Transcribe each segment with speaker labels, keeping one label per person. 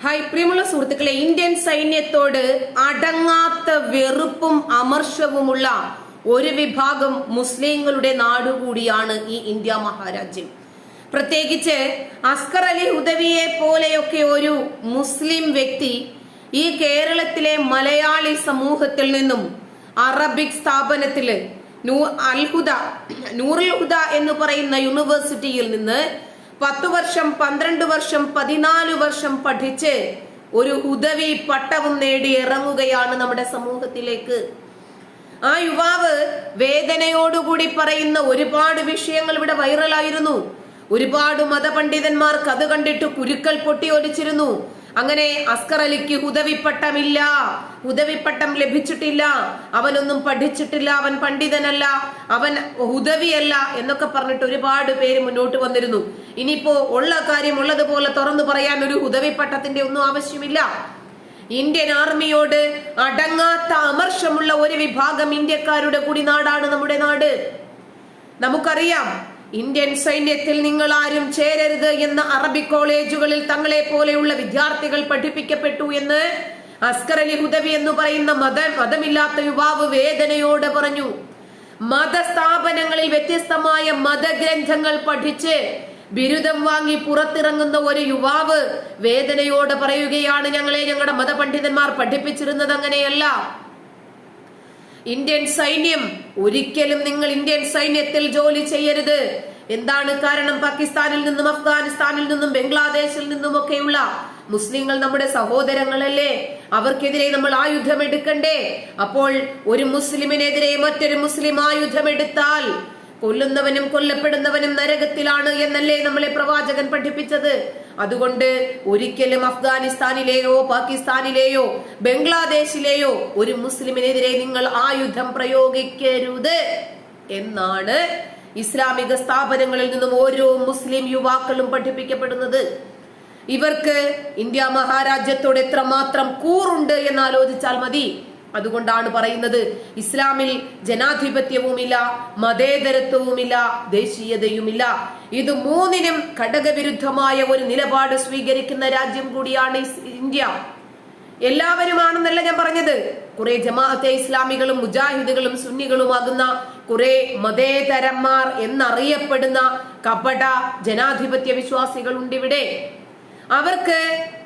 Speaker 1: Hi പ്രിയമുള്ള സുഹൃത്തുക്കളെ Indian സൈന്യത്തോട് അടങ്ങാത്ത വെറുപ്പും അമർഷവുമുള്ള ഒരു വിഭാഗം മുസ്ലിങ്ങളുടെ നാടുകൂടിയാണ് ഈ ഇന്ത്യ മഹാരാജ്യം. പ്രത്യേകിച്ച് അസ്കർ അലി ഉദവിയെ പോലെയൊക്കെ ഒരു മുസ്ലിം വ്യക്തി ഈ കേരളത്തിലെ മലയാളി സമൂഹത്തിൽ നിന്നും അറബിക് സ്ഥാപനത്തിൽ നൂ- അൽഹുദ നൂറുൽ ഹുദ എന്ന് പറയുന്ന യൂണിവേഴ്സിറ്റിയിൽ നിന്ന് പത്തു വർഷം പന്ത്രണ്ട് വർഷം പതിനാല് വർഷം പഠിച്ച് ഒരു ഉദവി പട്ടവും നേടി ഇറങ്ങുകയാണ് നമ്മുടെ സമൂഹത്തിലേക്ക്. ആ യുവാവ് വേദനയോടുകൂടി പറയുന്ന ഒരുപാട് വിഷയങ്ങൾ ഇവിടെ വൈറലായിരുന്നു. ഒരുപാട് മതപണ്ഡിതന്മാർ കഥ കണ്ടിട്ട് കുരുക്കൽ പൊട്ടിയൊലിച്ചിരുന്നു അങ്ങനെ അസ്കർ അലിക്ക് ഉദവിപ്പട്ടമില്ല ഉദവിപ്പട്ടം ലഭിച്ചിട്ടില്ല. അവനൊന്നും പഠിച്ചിട്ടില്ല. അവൻ പണ്ഡിതനല്ല. അവൻ ഉദവിയല്ല എന്നൊക്കെ പറഞ്ഞിട്ട് ഒരുപാട് പേര് മുന്നോട്ട് വന്നിരുന്നു. ഇനിയിപ്പോ ഉള്ള കാര്യം ഉള്ളതുപോലെ തുറന്നു പറയാൻ ഒരു ഹുദവിപ്പട്ടത്തിന്റെ ഒന്നും ആവശ്യമില്ല. ഇന്ത്യൻ ആർമിയോട് അടങ്ങാത്ത അമർഷമുള്ള ഒരു വിഭാഗം ഇന്ത്യക്കാരുടെ കൂടി നാടാണ് നമ്മുടെ നാട്. നമുക്കറിയാം ഇന്ത്യൻ സൈന്യത്തിൽ നിങ്ങൾ ആരും ചേരരുത് എന്ന അറബി കോളേജുകളിൽ തങ്ങളെ പോലെയുള്ള വിദ്യാർത്ഥികൾ പഠിപ്പിക്കപ്പെട്ടു എന്ന് അസ്കർ അലി ഹുദവി എന്ന് പറയുന്ന മത മതമില്ലാത്ത യുവാവ് വേദനയോടെ പറഞ്ഞു. മതസ്ഥാപനങ്ങളിൽ വ്യത്യസ്തമായ മതഗ്രന്ഥങ്ങൾ പഠിച്ച് ബിരുദം വാങ്ങി പുറത്തിറങ്ങുന്ന ഒരു യുവാവ് വേദനയോടെ പറയുകയാണ് ഞങ്ങളെ ഞങ്ങളുടെ മതപണ്ഡിതന്മാർ പഠിപ്പിച്ചിരുന്നത് അങ്ങനെയല്ല. ഇന്ത്യൻ സൈന്യം ഒരിക്കലും നിങ്ങൾ ഇന്ത്യൻ സൈന്യത്തിൽ ജോലി ചെയ്യരുത്. എന്താണ് കാരണം? പാകിസ്ഥാനിൽ നിന്നും അഫ്ഗാനിസ്ഥാനിൽ നിന്നും ബംഗ്ലാദേശിൽ നിന്നും നിന്നുമൊക്കെയുള്ള മുസ്ലിങ്ങൾ നമ്മുടെ സഹോദരങ്ങളല്ലേ? അവർക്കെതിരെ നമ്മൾ ആയുധം എടുക്കണ്ടേ അപ്പോൾ ഒരു മുസ്ലിമിനെതിരെ മറ്റൊരു മുസ്ലിം ആയുധം എടുത്താൽ കൊല്ലുന്നവനും കൊല്ലപ്പെടുന്നവനും നരകത്തിലാണ് എന്നല്ലേ നമ്മളെ പ്രവാചകൻ പഠിപ്പിച്ചത്. അതുകൊണ്ട് ഒരിക്കലും അഫ്ഗാനിസ്ഥാനിലെയോ പാകിസ്ഥാനിലെയോ ബംഗ്ലാദേശിലെയോ ഒരു മുസ്ലിമിനെതിരെ നിങ്ങൾ ആയുധം പ്രയോഗിക്കരുത് എന്നാണ് ഇസ്ലാമിക സ്ഥാപനങ്ങളിൽ നിന്നും ഓരോ മുസ്ലിം യുവാക്കളും പഠിപ്പിക്കപ്പെടുന്നത്. ഇവർക്ക് ഇന്ത്യ മഹാരാജ്യത്തോട് എത്രമാത്രം കൂറുണ്ട് എന്ന് ആലോചിച്ചാൽ മതി. അതുകൊണ്ടാണ് പറയുന്നത് ഇസ്ലാമിൽ ജനാധിപത്യവുമില്ല മതേതരത്വവുമില്ല ദേശീയതയുമില്ല. ഇത് മൂന്നിനും ഘടകവിരുദ്ധമായ ഒരു നിലപാട് സ്വീകരിക്കുന്ന രാജ്യം കൂടിയാണ് ഇന്ത്യ. എല്ലാവരുമാണെന്നല്ല ഞാൻ പറഞ്ഞത്. കുറെ ജമാഅത്തെ ഇസ്ലാമികളും മുജാഹിദുകളും സുന്നികളുമാകുന്ന കുറെ മതേതരന്മാർ എന്നറിയപ്പെടുന്ന കപട ജനാധിപത്യ വിശ്വാസികളുണ്ട് ഇവിടെ അവർക്ക്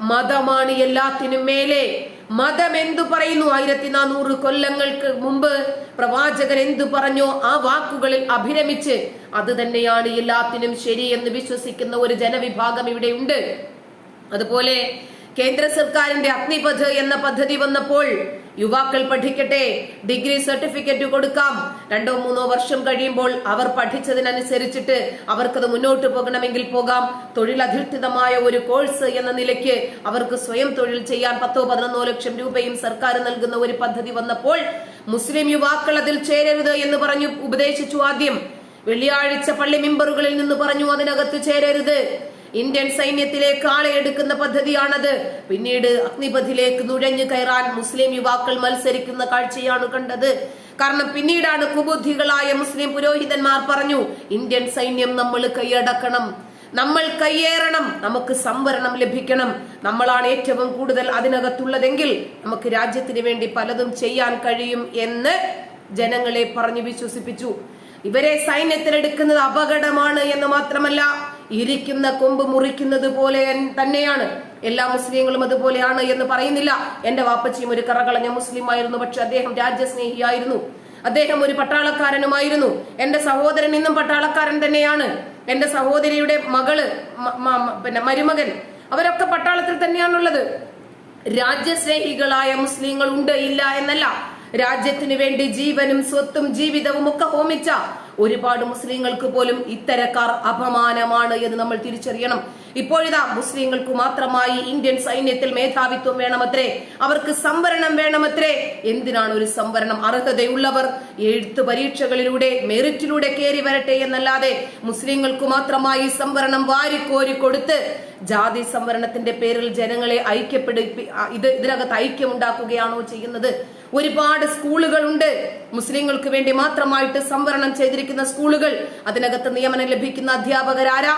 Speaker 1: മതമാണ് എല്ലാത്തിനും മേലെ. മതം എന്തു പറയുന്നു ആയിരത്തി നാനൂറ് കൊല്ലങ്ങൾക്ക് മുമ്പ്? പ്രവാചകൻ എന്തു പറഞ്ഞോ ആ വാക്കുകളിൽ അഭിരമിച്ച് അത് തന്നെയാണ് എല്ലാത്തിനും ശരി എന്ന് വിശ്വസിക്കുന്ന ഒരു ജനവിഭാഗം ഇവിടെയുണ്ട്. അതുപോലെ കേന്ദ്ര സർക്കാരിന്റെ അഗ്നിപഥ് എന്ന പദ്ധതി വന്നപ്പോൾ യുവാക്കൾ പഠിക്കട്ടെ. ഡിഗ്രി സർട്ടിഫിക്കറ്റ് കൊടുക്കാം. രണ്ടോ മൂന്നോ വർഷം കഴിയുമ്പോൾ അവർ പഠിച്ചതിനനുസരിച്ചിട്ട് അവർക്കത് മുന്നോട്ട് പോകണമെങ്കിൽ പോകാം. തൊഴിലധിഷ്ഠിതമായ ഒരു കോഴ്സ് എന്ന നിലയ്ക്ക് അവർക്ക് സ്വയം തൊഴിൽ ചെയ്യാൻ പത്തോ പതിനൊന്നോ ലക്ഷം രൂപയും സർക്കാർ നൽകുന്ന ഒരു പദ്ധതി വന്നപ്പോൾ മുസ്ലിം യുവാക്കൾ അതിൽ ചേരരുത് എന്ന് പറഞ്ഞു ഉപദേശിച്ചു ആദ്യം. വെള്ളിയാഴ്ച പള്ളി മെമ്പറുകളിൽ നിന്ന് പറഞ്ഞു അതിനകത്ത് ചേരരുത്. ഇന്ത്യൻ സൈന്യത്തിലേക്ക് ആളെ എടുക്കുന്ന പദ്ധതിയാണത്. പിന്നീട് അഗ്നിപഥിലേക്ക് നുഴഞ്ഞു കയറാൻ മുസ്ലിം യുവാക്കൾ മത്സരിക്കുന്ന കാഴ്ചയാണ് കണ്ടത്. കാരണം പിന്നീടാണ് കുബുദ്ധികളായ മുസ്ലിം പുരോഹിതന്മാർ പറഞ്ഞു ഇന്ത്യൻ സൈന്യം നമ്മൾ കൈയടക്കണം. നമ്മൾ കയ്യേറണം. നമുക്ക് സംവരണം ലഭിക്കണം. നമ്മളാണ് ഏറ്റവും കൂടുതൽ അതിനകത്തുള്ളതെങ്കിൽ നമുക്ക് രാജ്യത്തിന് വേണ്ടി പലതും ചെയ്യാൻ കഴിയും എന്ന് ജനങ്ങളെ പറഞ്ഞു വിശ്വസിപ്പിച്ചു. ഇവരെ സൈന്യത്തിലെടുക്കുന്നത് അപകടമാണ് എന്ന് മാത്രമല്ല ഇരിക്കുന്ന കൊമ്പ് മുറിക്കുന്നത് പോലെ തന്നെയാണ്. എല്ലാ മുസ്ലിങ്ങളും അതുപോലെയാണ് എന്ന് പറയുന്നില്ല. എന്റെ വാപ്പച്ചിയും ഒരു കറകളഞ്ഞ മുസ്ലിം ആയിരുന്നു പക്ഷെ അദ്ദേഹം രാജ്യസ്നേഹിയായിരുന്നു. അദ്ദേഹം ഒരു പട്ടാളക്കാരനുമായിരുന്നു. എന്റെ സഹോദരൻ ഇന്നും പട്ടാളക്കാരൻ തന്നെയാണ്. എന്റെ സഹോദരിയുടെ മകൾ പിന്നെ മരുമകൻ അവരൊക്കെ പട്ടാളത്തിൽ തന്നെയാണുള്ളത്. രാജ്യസ്നേഹികളായ മുസ്ലിങ്ങൾ ഉണ്ട് ഇല്ല എന്നല്ല. രാജ്യത്തിന് വേണ്ടി ജീവനും സ്വത്തും ജീവിതവും ഒക്കെ ഹോമിച്ച ഒരുപാട് മുസ്ലിങ്ങൾക്ക് പോലും ഇത്തരക്കാർ അപമാനമാണ് എന്ന് നമ്മൾ തിരിച്ചറിയണം. ഇപ്പോഴിതാ മുസ്ലിങ്ങൾക്ക് മാത്രമായി ഇന്ത്യൻ സൈന്യത്തിൽ മേധാവിത്വം വേണമത്രേ അവർക്ക് സംവരണം വേണമത്രേ. എന്തിനാണ് ഒരു സംവരണം? അർഹതയുള്ളവർ എഴുത്ത് പരീക്ഷകളിലൂടെ മെറിറ്റിലൂടെ കയറി വരട്ടെ എന്നല്ലാതെ മുസ്ലിങ്ങൾക്ക് മാത്രമായി സംവരണം വാരിക്കോരി കൊടുത്ത് ജാതി സംവരണത്തിന്റെ പേരിൽ ജനങ്ങളെ ഐക്യപ്പെടുത്തി ഇത് ഇതിനകത്ത് ഐക്യമുണ്ടാക്കുകയാണോ ചെയ്യുന്നത്? ഒരുപാട് സ്കൂളുകളുണ്ട്. മുസ്ലിങ്ങൾക്ക് വേണ്ടി മാത്രമായിട്ട് സംവരണം ചെയ്തിരിക്കുന്ന സ്കൂളുകൾ. അതിനകത്ത് നിയമനം ലഭിക്കുന്ന അധ്യാപകരാരാ?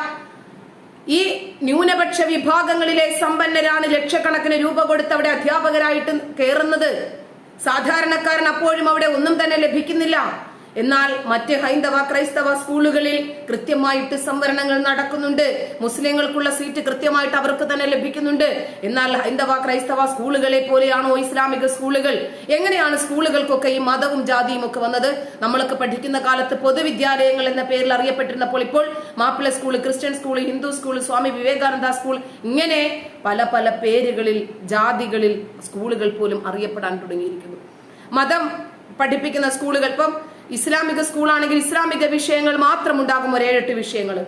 Speaker 1: ഈ ന്യൂനപക്ഷ വിഭാഗങ്ങളിലെ സമ്പന്നരാണ് ലക്ഷക്കണക്കിന് രൂപ കൊടുത്ത് അവിടെ അധ്യാപകരായിട്ട് കയറുന്നത് സാധാരണക്കാരൻ അപ്പോഴും അവിടെ ഒന്നും തന്നെ ലഭിക്കുന്നില്ല. എന്നാൽ മറ്റ് ഹൈന്ദവ ക്രൈസ്തവ സ്കൂളുകളിൽ കൃത്യമായിട്ട് സംവരണങ്ങൾ നടക്കുന്നുണ്ട്. മുസ്ലിങ്ങൾക്കുള്ള സീറ്റ് കൃത്യമായിട്ട് അവർക്ക് തന്നെ ലഭിക്കുന്നുണ്ട്. എന്നാൽ ഹൈന്ദവ ക്രൈസ്തവ സ്കൂളുകളെ പോലെയാണോ ഇസ്ലാമിക സ്കൂളുകൾ? എങ്ങനെയാണ് സ്കൂളുകൾക്കൊക്കെ ഈ മതവും ജാതിയും ഒക്കെ വന്നത്? നമ്മളൊക്കെ പഠിക്കുന്ന കാലത്ത് പൊതുവിദ്യാലയങ്ങൾ എന്ന പേരിൽ അറിയപ്പെട്ടിരുന്നപ്പോൾ ഇപ്പോൾ Mappila school Christian school Hindu school Swami Vivekananda school ഇങ്ങനെ പല പല പേരുകളിൽ ജാതികളിൽ സ്കൂളുകൾ പോലും അറിയപ്പെടാൻ തുടങ്ങിയിരിക്കുന്നു. മതം പഠിപ്പിക്കുന്ന സ്കൂളുകൾ ഇപ്പം ഇസ്ലാമിക സ്കൂളാണെങ്കിൽ ഇസ്ലാമിക വിഷയങ്ങൾ മാത്രം ഉണ്ടാകും ഒരേഴെട്ട് വിഷയങ്ങൾ.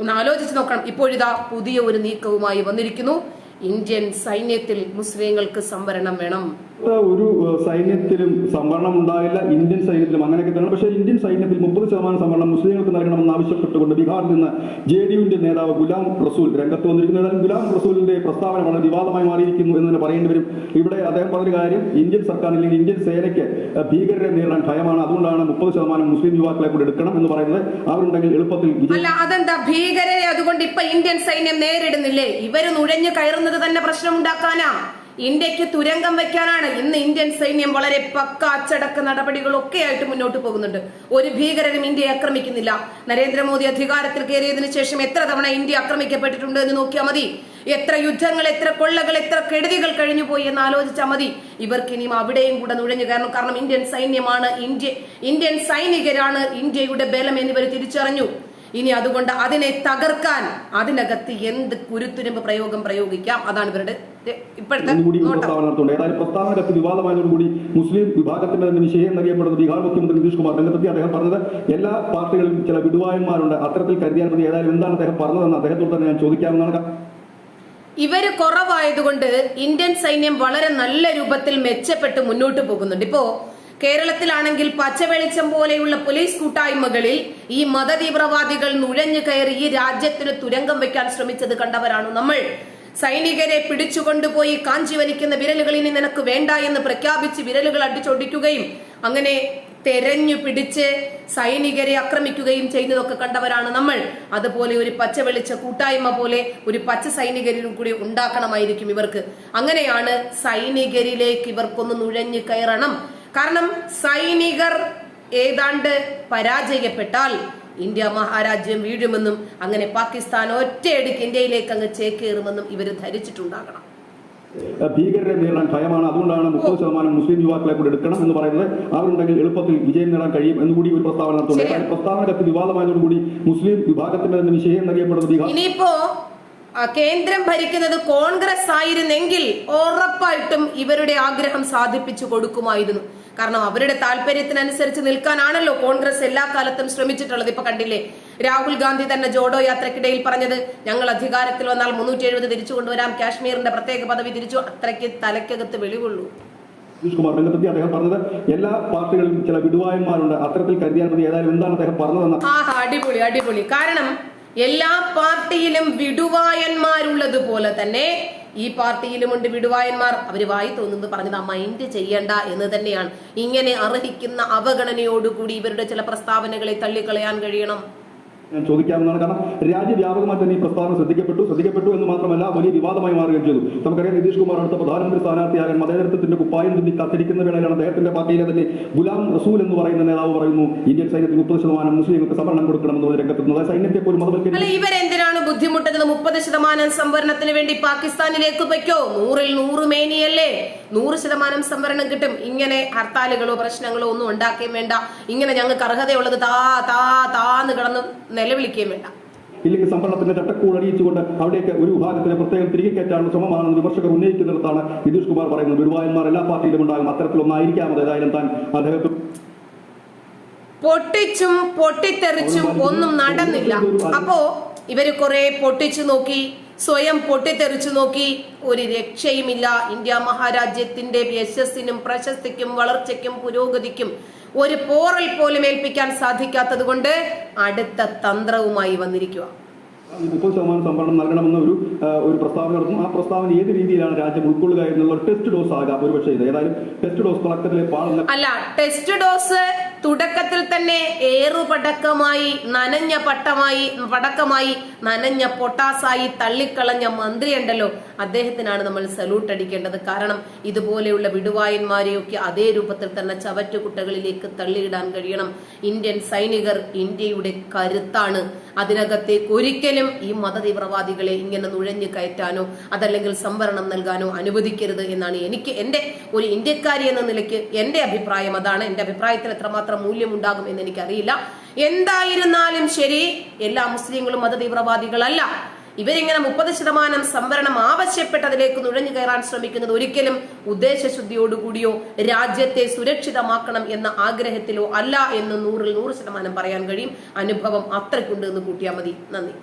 Speaker 1: ഒന്ന് ആലോചിച്ച് നോക്കണം. ഇപ്പോഴിതാ പുതിയ ഒരു നീക്കവുമായി വന്നിരിക്കുന്നു. ഇന്ത്യൻ സൈന്യത്തിൽ മുസ്ലിങ്ങൾക്ക് സംവരണം വേണം.
Speaker 2: ഒരു സൈന്യത്തിലും സംവരണം ഉണ്ടാകില്ല ഇന്ത്യൻ സൈന്യത്തിലും അങ്ങനെയൊക്കെ തന്നെ പക്ഷേ ഇന്ത്യൻ സൈന്യത്തിൽ മുപ്പത് ശതമാനം സംവരണം മുസ്ലിങ്ങൾക്ക് നൽകണമെന്ന് ആവശ്യപ്പെട്ടുകൊണ്ട് ബീഹാറിൽ നിന്ന് ജെ ഡി യുവിന്റെ നേതാവ് ഗുലാം റസൂൽ രംഗത്ത് വന്നിരിക്കുന്ന ഗുലാം റസൂലിന്റെ പ്രസ്താവന വളരെ വിവാദമായി മാറിയിരിക്കുന്നു എന്ന് തന്നെ പറയേണ്ടി വരും. ഇവിടെ അദ്ദേഹം പറഞ്ഞൊരു കാര്യം ഇന്ത്യൻ സർക്കാർ അല്ലെങ്കിൽ ഇന്ത്യൻ സേനയ്ക്ക് ഭീകരരെ നേരിടാൻ ഭയമാണ്. അതുകൊണ്ടാണ് മുപ്പത് ശതമാനം മുസ്ലിം യുവാക്കളെ കൂടെ എടുക്കണം എന്ന് പറയുന്നത്. അവരുണ്ടെങ്കിൽ എളുപ്പത്തിൽ
Speaker 1: അല്ല അതെന്താ ഭീകരരെ അതുകൊണ്ട് ഇപ്പൊ ഇന്ത്യൻ സൈന്യം നേരിടുന്നില്ലേ? ഇവർ നുഴഞ്ഞു കയറുന്നത് തന്നെ പ്രശ്നമുണ്ടാക്കാനാ. ഇന്ത്യയ്ക്ക് തുരങ്കം വെക്കാനാണ് ഇന്ന് ഇന്ത്യൻ സൈന്യം വളരെ പക്ക അച്ചടക്ക നടപടികളൊക്കെ ആയിട്ട് മുന്നോട്ട് പോകുന്നുണ്ട്. ഒരു ഭീകരരും ഇന്ത്യയെ ആക്രമിക്കുന്നില്ല. നരേന്ദ്രമോദി അധികാരത്തിൽ കയറിയതിനു ശേഷം എത്ര തവണ ഇന്ത്യ ആക്രമിക്കപ്പെട്ടിട്ടുണ്ട് എന്ന് നോക്കിയാൽ മതി. എത്ര യുദ്ധങ്ങൾ എത്ര കൊള്ളകൾ എത്ര കെടുതികൾ കഴിഞ്ഞു പോയി എന്ന് ആലോചിച്ചാൽ മതി. ഇവർക്ക് ഇനിയും അവിടെയും കൂടെ നുഴഞ്ഞു കയറണം. കാരണം ഇന്ത്യൻ സൈന്യമാണ് ഇന്ത്യ. ഇന്ത്യൻ സൈനികരാണ് ഇന്ത്യയുടെ ബലം എന്നിവർ തിരിച്ചറിഞ്ഞു. ഇനി അതുകൊണ്ട് അതിനെ തകർക്കാൻ അതിനകത്ത് എന്ത് കുരുത്തുരുമ്പ് പ്രയോഗം പ്രയോഗിക്കാം? അതാണ് ഇവരുടെ ഇപ്പോഴത്തെ
Speaker 2: വിവാദമായതോടുകൂടി മുസ്ലിം വിഭാഗത്തിന്റെ തന്നെ വിഷയം എന്നറിയപ്പെടുന്ന ബീഹാർ മുഖ്യമന്ത്രി നിതീഷ് കുമാർ രംഗത്തെത്തി അദ്ദേഹം പറഞ്ഞത് എല്ലാ പാർട്ടികളിലും ചില വിടുവായന്മാരുണ്ട് അത്തരത്തിൽ കരുതിയാൽ മതി. ഏതായാലും എന്താണ് അദ്ദേഹം പറഞ്ഞതെന്ന് അദ്ദേഹത്തോട് തന്നെ ഞാൻ
Speaker 1: ഇവർ കുറവായതുകൊണ്ട് ഇന്ത്യൻ സൈന്യം വളരെ നല്ല രൂപത്തിൽ മെച്ചപ്പെട്ട് മുന്നോട്ട് പോകുന്നുണ്ട്. ഇപ്പോ കേരളത്തിലാണെങ്കിൽ പച്ചവെളിച്ചം പോലെയുള്ള പോലീസ് കൂട്ടായ്മകളിൽ ഈ മതതീവ്രവാദികൾ നുഴഞ്ഞു കയറി ഈ രാജ്യത്തിന് തുരങ്കം വെക്കാൻ ശ്രമിച്ചത് കണ്ടവരാണ് നമ്മൾ. സൈനികരെ പിടിച്ചുകൊണ്ടുപോയി കാഞ്ചി വലിക്കുന്ന വിരലുകൾ ഇനി നിനക്ക് വേണ്ട എന്ന് പ്രഖ്യാപിച്ച് വിരലുകൾ അടിച്ചൊടിക്കുകയും അങ്ങനെ തെരഞ്ഞു പിടിച്ച് സൈനികരെ ആക്രമിക്കുകയും ചെയ്യുന്നതൊക്കെ കണ്ടവരാണ് നമ്മൾ. അതുപോലെ ഒരു പച്ച വെളിച്ച കൂട്ടായ്മ പോലെ ഒരു പച്ച സൈനികരിലും കൂടി ഉണ്ടാക്കണമായിരിക്കും ഇവർക്ക്. അങ്ങനെയാണ് സൈനികരിലേക്ക് ഇവർക്കൊന്ന് നുഴഞ്ഞു കയറണം. കാരണം സൈനികർ ഏതാണ്ട് പരാജയപ്പെട്ടാൽ ഇന്ത്യ മഹാരാജ്യം വീഴുമെന്നും അങ്ങനെ പാകിസ്ഥാൻ ഒറ്റയടിക്ക് ഇന്ത്യയിലേക്ക് അങ്ങ് ചേക്കേറുമെന്നും ഇവർ ധരിച്ചിട്ടുണ്ടാകണം.
Speaker 2: ഭീകരരെ നേരിടാൻ ഭയമാണ്. അതുകൊണ്ടാണ് മുപ്പത് ശതമാനം മുസ്ലിം യുവാക്കളെ കൂടെ എടുക്കണം എന്ന് പറയുന്നത്. അവരുണ്ടെങ്കിൽ എളുപ്പത്തിൽ വിജയം നേടാൻ കഴിയും എന്നുകൂടി ഒരു പ്രസ്താവന നടത്തുന്നുണ്ട്. പ്രസ്താവന കത്ത് വിവാദമായതോടുകൂടി മുസ്ലിം വിഭാഗത്തിന്റെ തന്നെ വിഷയം ബീഹാർ.
Speaker 1: ഇനിയിപ്പോ കേന്ദ്രം ഭരിക്കുന്നത് കോൺഗ്രസ് ആയിരുന്നെങ്കിൽ ഉറപ്പായിട്ടും ഇവരുടെ ആഗ്രഹം സാധിപ്പിച്ചു കൊടുക്കുമായിരുന്നു. കാരണം അവരുടെ താല്പര്യത്തിനനുസരിച്ച് നിൽക്കാനാണല്ലോ കോൺഗ്രസ് എല്ലാ കാലത്തും ശ്രമിച്ചിട്ടുള്ളത്. ഇപ്പൊ കണ്ടില്ലേ? രാഹുൽ ഗാന്ധി തന്നെ ജോഡോ യാത്രക്കിടയിൽ പറഞ്ഞത് ഞങ്ങൾ അധികാരത്തിൽ വന്നാൽ മുന്നൂറ്റി എഴുപത് തിരിച്ചു കൊണ്ടുവരാം. കാശ്മീരിന്റെ പ്രത്യേക പദവി തിരിച്ചു. അത്രയ്ക്ക് തലയ്ക്കകത്ത് വെളിവുള്ളൂ.
Speaker 2: നിതീഷ് കുമാർ രംഗത്തെത്തി അദ്ദേഹം പറഞ്ഞത് എല്ലാ പാർട്ടികളിലും ചില വിടുവായന്മാരുണ്ട്. അത്തരത്തിൽ കരുതിയാൽ മതി. ഏതായാലും എന്താണ് അദ്ദേഹം പറഞ്ഞതെന്ന്.
Speaker 1: അടിപൊളി അടിപൊളി. കാരണം എല്ലാ പാർട്ടിയിലും വിടുവായന്മാരുള്ളത് പോലെ തന്നെ ഈ പാർട്ടിയിലുമുണ്ട് വിടുവായന്മാർ. അവർ വായി തോന്നുന്നത് പറഞ്ഞത് ആ മൈൻഡ് ചെയ്യണ്ട എന്ന് തന്നെയാണ്. ഇങ്ങനെ അർഹിക്കുന്ന അവഗണനയോടുകൂടി ഇവരുടെ ചില പ്രസ്താവനകളെ തള്ളിക്കളയാൻ കഴിയണം.
Speaker 2: ഞാൻ ചോദിക്കാവുന്നതാണ്. കാരണം രാജ്യവ്യാപകമായി തന്നെ ഈ പ്രസ്താവന ശ്രദ്ധിക്കപ്പെട്ടു. ശ്രദ്ധിക്കപ്പെട്ടു എന്ന് മാത്രമല്ല വലിയ വിവാദമായി മാറുകയും ചെയ്തു. നമുക്കറിയാം നിതീഷ് കുമാർ അടുത്ത പ്രധാനമന്ത്രി സ്ഥാനാർത്ഥിയാകാൻ മതേതരത്വത്തിന്റെ കുപ്പായം തുന്നി കാത്തിരിക്കുന്ന വേളയിലാണ് അദ്ദേഹത്തിന്റെ പാർട്ടിയിലെ തന്നെ ഗുലാം റസൂൽ എന്ന് പറയുന്ന നേതാവ് പറയുന്നു. ഇന്ത്യൻ സൈന്യത്തിന് മുപ്പത് ശതമാനം മുസ്ലിങ്ങൾക്ക് സംവരണം കൊടുക്കണമെന്ന് പറഞ്ഞ് രംഗത്തെത്തുന്നത്. സൈന്യത്തെ പോലും മതവൽക്കരിക്കും
Speaker 1: ഇവരെന്തിനാണ് ബുദ്ധിമുട്ടുന്നത്? മുപ്പത് ശതമാനം സംവരണത്തിന് വേണ്ടി പാകിസ്ഥാനിലേക്ക് പൊയ്ക്കോ? നൂറിൽ നൂറ് മേനിയല്ലേ? നൂറ് ശതമാനം സംവരണം കിട്ടും. ഇങ്ങനെ ഹർത്താലുകളോ പ്രശ്നങ്ങളോ ഒന്നും ഉണ്ടാക്കുകയും വേണ്ട. ഇങ്ങനെ ഞങ്ങൾക്ക് അർഹതയുള്ളത് താ താ താന്ന് കിടന്ന് നിലവിളിക്കുകയും വേണ്ട.
Speaker 2: ഇല്ലെങ്കിൽ സംഭരണത്തിന്റെ ചട്ടക്കൂട് അണിയിച്ചുകൊണ്ട് അവിടേക്ക് ഒരു വിഭാഗത്തിനെ പ്രത്യേകം തിരികെ കയറ്റാനുള്ള ശ്രമമാണെന്ന് വിമർശകർ ഉന്നയിക്കുന്നിടത്താണ് നിതീഷ് കുമാർ പറയുന്നത്. ഗുരുവായന്മാർ എല്ലാ പാർട്ടിയിലും ഉണ്ടാകും. അത്തരത്തിലൊന്നായിരിക്കാം അത് ഏതായാലും താൻ അദ്ദേഹത്തിൽ
Speaker 1: പൊട്ടിച്ചും പൊട്ടിത്തെറിച്ചും ഒന്നും നടന്നില്ല. അപ്പോ ഇവർ കുറെ പൊട്ടിച്ചു നോക്കി സ്വയം പൊട്ടിത്തെറിച്ചു നോക്കി ഒരു രക്ഷയുമില്ല. ഇന്ത്യ മഹാരാജ്യത്തിന്റെ യശസ്സിനും പ്രശസ്തിക്കും വളർച്ചയ്ക്കും പുരോഗതിക്കും ഒരു പോറൽ പോലും ഏൽപ്പിക്കാൻ സാധിക്കാത്തത് കൊണ്ട് അടുത്ത തന്ത്രവുമായി വന്നിരിക്കുക.
Speaker 2: മുപ്പത് ശതമാനം സംവരണം നൽകണമെന്ന ഒരു ഒരു പ്രസ്താവന നടത്തുന്നു. ആ പ്രസ്താവന ഏത് രീതിയിലാണ് രാജ്യം ഉൾക്കൊള്ളുക എന്നുള്ള ടെസ്റ്റ് ഡോസ് ആകാം ഒരുപക്ഷെ ഇത്. ഏതായാലും ടെസ്റ്റ് ഡോസ് കളക്ടറിലെ പാടുന്ന
Speaker 1: അല്ല ടെസ്റ്റ് ഡോസ് തുടക്കത്തിൽ തന്നെ ഏറുപടക്കമായി നനഞ്ഞ പട്ടമായി പടക്കമായി നനഞ്ഞ പൊട്ടാസായി തള്ളിക്കളഞ്ഞ മന്ത്രിയുണ്ടല്ലോ. അദ്ദേഹത്തിനാണ് നമ്മൾ സല്യൂട്ട് അടിക്കേണ്ടത്. കാരണം ഇതുപോലെയുള്ള വിടുവായന്മാരെയൊക്കെ അതേ രൂപത്തിൽ തന്നെ ചവറ്റുകുട്ടകളിലേക്ക് തള്ളിയിടാൻ കഴിയണം. ഇന്ത്യൻ സൈനികർ ഇന്ത്യയുടെ കരുത്താണ്. അതിനകത്തേക്ക് ഒരിക്കലും ഈ മതതീവ്രവാദികളെ ഇങ്ങനെ നുഴഞ്ഞു കയറ്റാനോ അതല്ലെങ്കിൽ സംവരണം നൽകാനോ അനുവദിക്കരുത് എന്നാണ് എനിക്ക് എന്റെ ഒരു ഇന്ത്യക്കാരി എന്ന നിലയ്ക്ക് എന്റെ അഭിപ്രായം അതാണ്. എന്റെ അഭിപ്രായത്തിൽ എത്രമാത്രം മൂല്യം ഉണ്ടാകും എന്ന് എനിക്കറിയില്ല. എന്തായിരുന്നാലും ശരി എല്ലാ മുസ്ലിങ്ങളും മതതീവ്രവാദികളല്ല. ഇവരിങ്ങനെ മുപ്പത് ശതമാനം സംവരണം ആവശ്യപ്പെട്ടതിലേക്ക് നുഴഞ്ഞു കയറാൻ ശ്രമിക്കുന്നത് ഒരിക്കലും ഉദ്ദേശശുദ്ധിയോടുകൂടിയോ രാജ്യത്തെ സുരക്ഷിതമാക്കണം എന്ന ആഗ്രഹത്തിലോ അല്ല എന്ന് നൂറിൽ നൂറ് ശതമാനം പറയാൻ കഴിയും. അനുഭവം അത്രയ്ക്കുണ്ട് എന്ന് കൂട്ടിയാൽ മതി. നന്ദി.